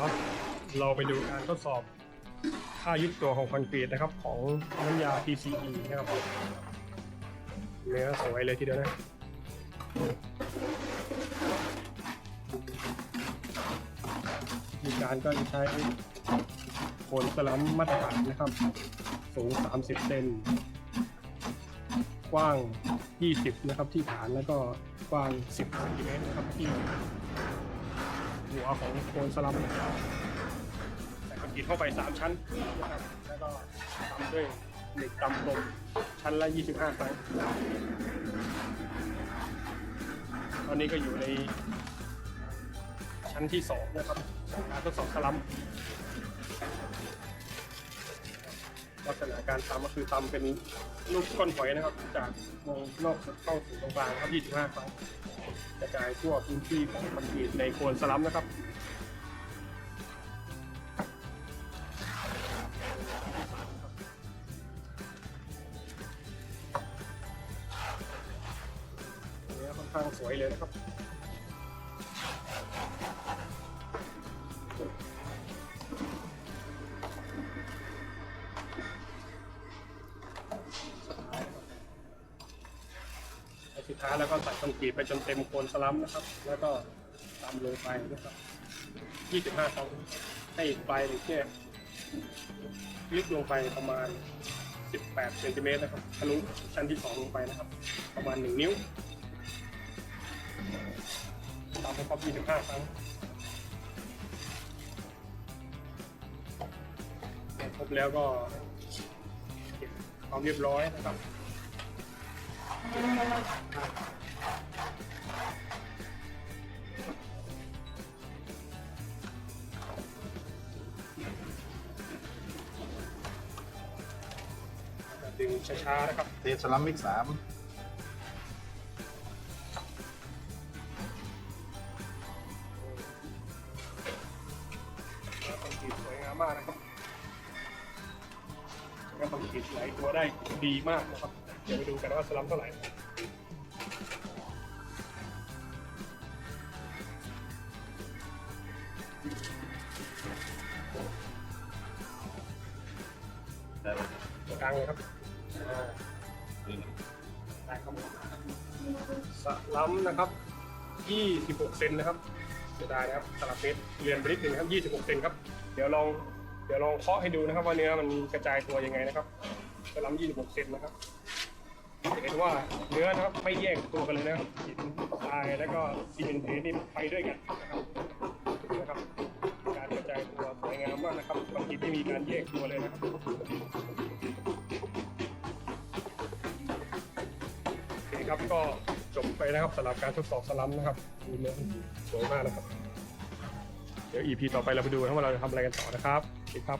ครับ เราไปดูการทดสอบค่ายึดตัวของคอนกรีตนะครับ ของน้ำยา PCE นะครับเนื้อสวยเลยทีเดียวนะมีการก็ใช้โคนสลัมมาตรฐานนะครับ สูง 30 เซนกว้าง 20 นะครับที่ฐานแล้วก็กว้าง 10เซนติเมตรนะครับที่ หัวของโคนสลัมนะครับใส่คอนกรีตเข้าไป3ชั้นนะครับแล้วก็ตามด้วยเหล็กตำลมชั้นละ 25 ครั้ง ตอนนี้ก็อยู่ในชั้นที่ 2 นะครับการทดสอบสลัมลักษณะการตำก็คือตำเป็นลูกก้อนหอยนะครับ จากวงนอกเข้าสู่ตรงกลางครับ 25 ครั้ง จายทั่วพื้นที่ของคอนกรีตในโคนสลัมนะครับเนื้อค่อนข้างสวยเลยนะครับ สุดท้ายแล้วก็ใส่คอนกรีตไปจนเต็มโคนสลัมนะครับ แล้วก็ตามลงไปนะครับ 25ครั้งให้ปลายเหล็กเนี่ยลึกลงไปประมาณ 18เซนติเมตรนะครับทะลุชั้นที่2ลงไปนะครับ ประมาณ 1 นิ้ว ตามให้ครบ25 ครั้งครบแล้วก็เก็บความเรียบร้อยนะครับ ดึงช้าๆนะครับ เทสลัมมิกสามแล้วคอนกรีตสวยงามมากนะครับแล้วคอนกรีตไหลตัวได้ดีมากนะครับ เดี๋ยวไปดูกันว่าสลัมเท่าไหร่ตัวกลางเลยครับได้ครับสลัมนะครับ 26 เซนนะครับเสียดายนะครับสลับเมตรเรียนไปนิดนึงนะครับ26 เซนครับ เดี๋ยวลอง เดี๋ยวลองเคาะให้ดูนะครับว่าเนื้อมันกระจายตัวยังไงนะครับสลัม26 เซนนะครับ จะเห็นว่าเนื้อนะครับไม่แยกตัวกันเลยนะครับหินทรายแล้วก็ซีเมนต์เทนี่ไปด้วยกันนะครับนะครับ การกระจายตัวสวยงามมากนะครับบางทีไม่มีการแยกตัวเลยนะครับโอเคครับก็จบไปนะครับสำหรับการทดสอบสลัมนะครับดูเนื้อสวยมากนะครับ เดี๋ยว EP ต่อไปเราไปดูนะครับว่าเราจะทำอะไรกันต่อนะครับโอเคครับ